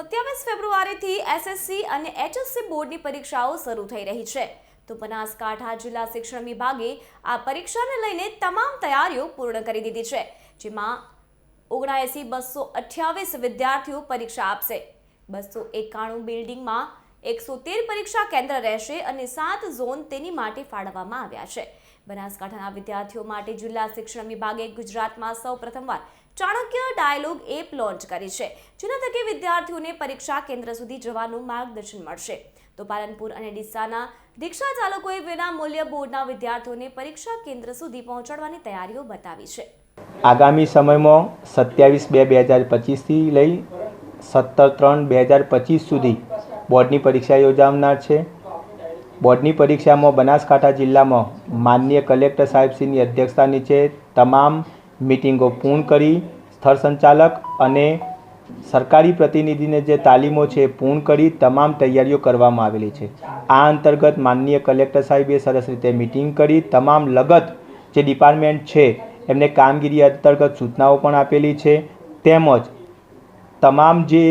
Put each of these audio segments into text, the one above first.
સત્યાવીસ ફેબ્રુઆરીથી એસએસસી અને એચએસસી બોર્ડની પરીક્ષાઓ શરૂ થઈ રહી છે. તો બનાસકાંઠા જિલ્લા શિક્ષણ વિભાગે આ પરીક્ષાને લઈને તમામ તૈયારીઓ પૂર્ણ કરી દીધી છે, જેમાં ઓગણાએંસી બસો અઠ્યાવીસ વિદ્યાર્થીઓ પરીક્ષા આપશે, બસો એકાણું બિલ્ડિંગમાં એકસો તેર પરીક્ષા કેન્દ્ર રહેશે અને સાત ઝોન તેની માટે ફાળવવામાં આવ્યા છે. બનાસકાંઠાના વિદ્યાર્થીઓ માટે જિલ્લા શિક્ષણ વિભાગે ગુજરાતમાં સૌ પ્રથમવાર ચાણક્ય ડાયલોગ એપ લોન્ચ કરી છે, જેના થકી વિદ્યાર્થીઓને પરીક્ષા કેન્દ્ર સુધી જવાનું માર્ગદર્શન મળશે. તો પાલનપુર અને ડીસાના રિક્ષા ચાલકોએ વિના મૂલ્ય બોર્ડના વિદ્યાર્થીઓને પરીક્ષા કેન્દ્ર સુધી પહોંચાડવાની તૈયારીઓ બતાવી છે. આગામી સમયમાં સત્યાવીસ બે બે હજાર પચીસથી લઈ સત્તર ત્રણ બે હજાર પચીસ સુધી બોર્ડની પરીક્ષા યોજાનાર છે. બોર્ડની પરીક્ષામાં બનાસકાંઠા જિલ્લામાં માનનીય કલેક્ટર સાહેબશ્રીની અધ્યક્ષતા નીચે તમામ મિટિંગો પૂર્ણ કરી, સ્થળ સંચાલક અને સરકારી પ્રતિનિધિને જે તાલીમો છે પૂર્ણ કરી તમામ તૈયારીઓ કરવામાં આવેલી છે. આ અંતર્ગત માનનીય કલેક્ટર સાહેબે સરસ રીતે મિટિંગ કરી તમામ લગત જે ડિપાર્ટમેન્ટ છે એમને કામગીરી અંતર્ગત સૂચનાઓ પણ આપેલી છે. તેમજ તમામ જે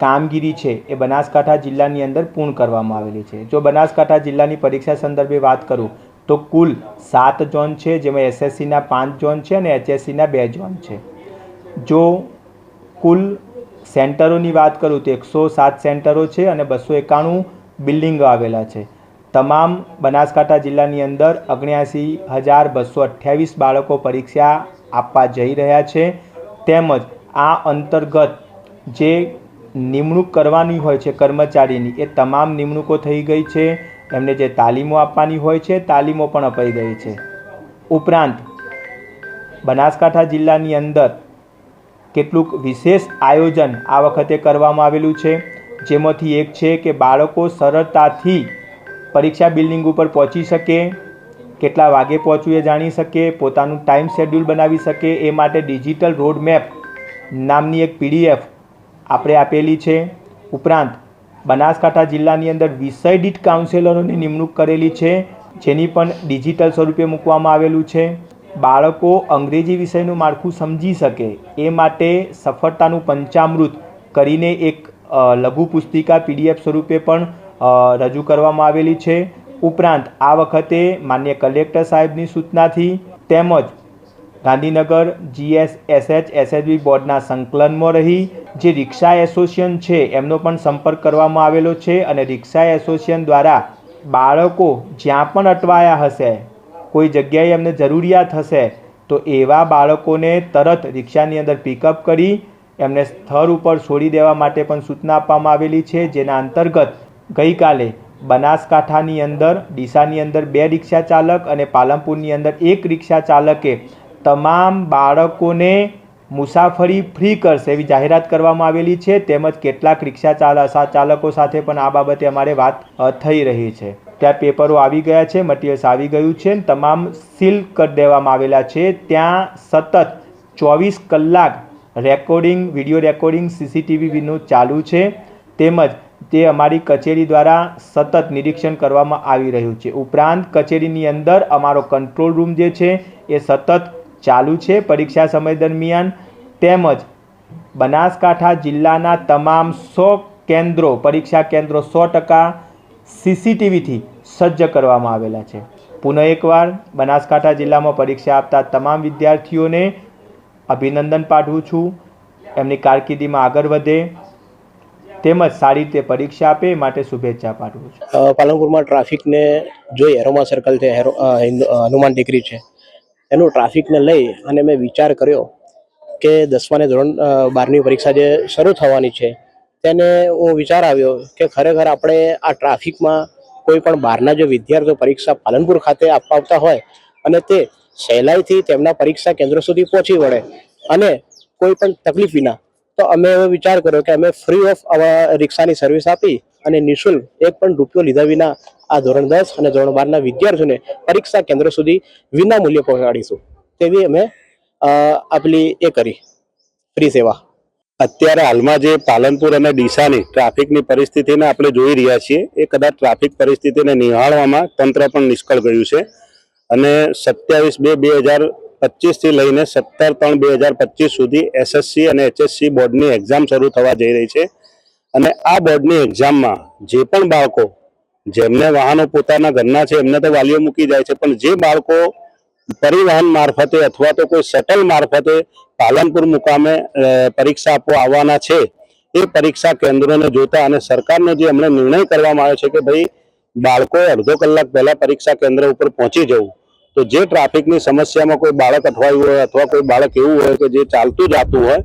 કામગીરી છે એ બનાસકાંઠા જિલ્લાની અંદર પૂર્ણ કરવામાં આવેલી છે. જો બનાસકાંઠા જિલ્લાની પરીક્ષા સંદર્ભે વાત કરું, તો કુલ સાત ઝોન છે, જેમાં એસએસસીના પાંચ ઝોન છે અને એચએસસીના બે ઝોન છે. જો કુલ સેન્ટરોની વાત કરું, તો એકસો સાત સેન્ટરો છે અને બસો એકાણું બિલ્ડિંગો આવેલા છે. તમામ બનાસકાંઠા જિલ્લાની અંદર અગણ્યાસી હજાર બસો અઠ્યાવીસ બાળકો પરીક્ષા આપવા જઈ રહ્યા છે. તેમજ આ અંતર્ગત જે નિમણૂક કરવાની હોય છે કર્મચારીની, એ તમામ નિમણૂકો થઈ ગઈ છે. એમને જે તાલીમો આપવાની હોય છે, તાલીમો પણ અપાઈ ગઈ છે. ઉપરાંત, બનાસકાંઠા જિલ્લાની અંદર કેટલુંક વિશેષ આયોજન આ વખતે કરવામાં આવેલું છે. જેમાંથી એક છે કે બાળકો સરળતાથી પરીક્ષા બિલ્ડિંગ ઉપર પહોંચી શકે, કેટલા વાગે પહોંચવું એ જાણી શકે, પોતાનું ટાઈમ શેડ્યુલ બનાવી શકે, એ માટે ડિજિટલ રોડ મેપ નામની એક પીડીએફ આપણે આપેલી છે. ઉપરાંત, બનાસકાંઠા જિલ્લાની અંદર વિષય દીઠ કાઉન્સેલરોની નિમણૂક કરેલી છે, જેની પણ ડિજિટલ સ્વરૂપે મૂકવામાં આવેલું છે. બાળકો અંગ્રેજી વિષયનું માળખું સમજી શકે, એ માટે સફળતાનું પંચામૃત કરીને એક લઘુ પુસ્તિકા પીડીએફ સ્વરૂપે પણ રજૂ કરવામાં આવેલી છે. ઉપરાંત, આ વખતે માન્ય કલેક્ટર સાહેબની સૂચનાથી તેમજ ગાંધીનગર જીએસ એસએચ એસએચબી બોર્ડના સંકલનમાં રહી, જે રિક્ષા એસોસિએશન છે, એમનો પણ સંપર્ક કરવામાં આવેલો છે અને રિક્ષા એસોસિએશન દ્વારા બાળકો જ્યાં પણ અટવાયા હશે, કોઈ જગ્યાએ એમને જરૂરિયાત હશે, તો એવા બાળકોને તરત રિક્ષાની અંદર પિકઅપ કરી, એમને સ્થળ ઉપર છોડી દેવા માટે પણ સૂચના આપવામાં આવેલી છે, જેના અંતર્ગત ગઈકાલે બનાસકાંઠાની અંદર, ડીસાની અંદર બે રિક્ષા ચાલક અને પાલનપુરની અંદર એક રિક્ષા ચાલકે તમામ બાળકોને મુસાફરી ફ્રી કરશે એવી જાહેરાત કરવામાં આવેલી છે. તેમજ કેટલાક રિક્ષા ચાલ ચાલકો સાથે પણ આ બાબતે અમારે વાત થઈ રહી છે. ત્યાં પેપરો આવી ગયા છે, મટીરિયલ્સ આવી ગયું છે તમામ સીલ કરી દેવામાં આવેલા છે. ત્યાં સતત ચોવીસ કલાક રેકોર્ડિંગ, વીડિયો રેકોર્ડિંગ સીસીટીવીનું ચાલુ છે. તેમજ તે અમારી કચેરી દ્વારા સતત નિરીક્ષણ કરવામાં આવી રહ્યું છે. ઉપરાંત કચેરીની અંદર અમારો કંટ્રોલ રૂમ જે છે એ સતત ચાલુ છે પરીક્ષા સમય દરમિયાન તેમજ બનાસકાંઠા જિલ્લાના તમામ સો કેન્દ્રો, પરીક્ષા કેન્દ્રો સો ટકા સીસીટીવીથી સજ્જ કરવામાં આવેલા છે. પુનઃ એકવાર બનાસકાંઠા જિલ્લામાં પરીક્ષા આપતા તમામ વિદ્યાર્થીઓને અભિનંદન પાઠવું છું. એમની કારકિર્દીમાં આગળ વધે. તેમજ સારી રીતે પરીક્ષા આપે માટે શુભેચ્છા પાઠવું છું. પાલનપુરમાં ટ્રાફિકને જોઈએ હેરોમા સર્કલ છે હનુમાન ટેકરી છે. એનું ટ્રાફિકને લઈ અને મેં વિચાર કર્યો કે દસમાને ધોરણ બારની પરીક્ષા જે શરૂ થવાની છે, તેને હું વિચાર આવ્યો કે ખરેખર આપણે આ ટ્રાફિકમાં કોઈ પણ બહારના જે વિદ્યાર્થીઓ પરીક્ષા પાલનપુર ખાતે આપવા આવતા હોય અને તે સહેલાઈથી તેમના પરીક્ષા કેન્દ્રો સુધી પહોંચી વળે અને કોઈ પણ તકલીફ વિના, તો અમે એવો વિચાર કર્યો કે અમે ફ્રી ઓફ રિક્ષાની સર્વિસ આપી અને નિઃશુલ્ક એક પણ રૂપિયો લીધા વિના આ ધોરણ દસ અને ધોરણ બારના વિદ્યાર્થીઓને પરીક્ષા કેન્દ્ર સુધી વિના મૂલ્યે પહોંચાડીશું. તેવી અમે આપલી એ કરી. ફ્રી સેવા. અત્યારે હાલમાં જે પાલનપુર અને ડીસાની ટ્રાફિકની પરિસ્થિતિને આપણે જોઈ રહ્યા છીએ, એ કદાચ ટ્રાફિક પરિસ્થિતિને નિહાળવામાં તંત્ર પણ નિષ્ફળ ગયું છે. અને સત્યાવીસ બે બે હજાર પચીસથી લઈને સત્તર ત્રણ બે હજાર પચીસ સુધી એસએસસી અને એચએસસી બોર્ડની એક્ઝામ શરૂ થવા જઈ રહી છે. અને આ બોર્ડની એક્ઝામમાં જે પણ બાળકો જેમને વાહનો પોતાના ઘરના છે, એમને તો વાલીઓ મૂકી જાય છે, પણ જે બાળકો પરિવહન મારફતે અથવા તો કોઈ શટલ મારફતે પાલનપુર મુકામે પરીક્ષા આપવા આવવાના છે, એ પરીક્ષા કેન્દ્રોને જોતા અને સરકારનો જે હમણાં નિર્ણય કરવામાં આવ્યો છે કે ભાઈ બાળકોએ અડધો કલાક પહેલા પરીક્ષા કેન્દ્ર ઉપર પહોંચી જવું, તો જે ટ્રાફિકની સમસ્યામાં કોઈ બાળક અટવાયું હોય અથવા કોઈ બાળક એવું હોય કે જે ચાલતું જાતું હોય,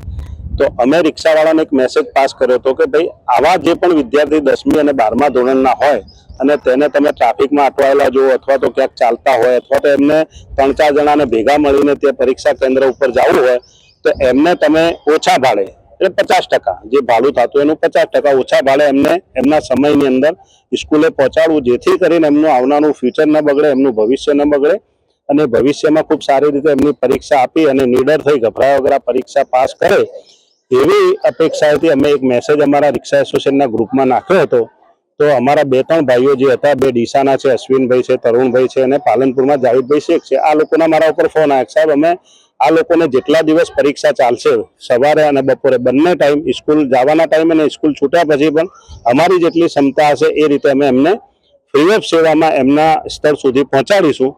તો અમે રિક્ષાવાળાને એક મેસેજ પાસ કર્યો હતો કે ભાઈ આવા જે પણ વિદ્યાર્થી દસમી અને બારમા ધોરણના હોય અને તેને તમે ટ્રાફિકમાં અટવાયેલા જુઓ, અથવા તો ક્યાંક ચાલતા હોય, અથવા તો એમને ત્રણ ચાર જણાને ભેગા મળીને તે પરીક્ષા કેન્દ્ર ઉપર જવું હોય, તો એમને તમે ઓછા ભાડે, એટલે પચાસ ટકા, જે ભાડું થતું એનું પચાસ ટકા ઓછા ભાડે એમને એમના સમયની અંદર સ્કૂલે પહોંચાડવું, જેથી કરીને એમનું આવનારું ફ્યુચર ન બગડે, એમનું ભવિષ્ય ન બગડે, અને ભવિષ્યમાં ખૂબ સારી રીતે એમની પરીક્ષા આપી અને નીડર થઈ ગભરાયા વગર પરીક્ષા પાસ કરે, એવી અપેક્ષાથી અમે એક મેસેજ અમારા રિક્ષા એસોસિએશનના ગ્રુપમાં નાખ્યો હતો. તો અમારા બે ત્રણ ભાઈઓ જે હતા, બે ડીસાના છે, અશ્વિનભાઈ છે, તરુણભાઈ છે અને પાલનપુરમાં જાવેદભાઈ શેખ છે, આ લોકોના મારા ઉપર ફોન આવ્યા. સાહેબ, અમે આ લોકોને જેટલા દિવસ પરીક્ષા ચાલશે, સવારે અને બપોરે બંને ટાઈમ સ્કૂલ જવાના ટાઈમ અને સ્કૂલ છૂટ્યા પછી પણ અમારી જેટલી ક્ષમતા હશે એ રીતે અમે એમને ફ્રી ઓફ સેવામાં એમના સ્તર સુધી પહોંચાડીશું.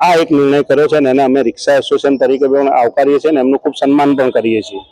આ એક નિર્ણય કર્યો છે અને એને અમે રિક્ષા એસોસિએશન તરીકે પણ આવકારીએ છીએ અને એમનું ખૂબ સન્માન પણ કરીએ છીએ.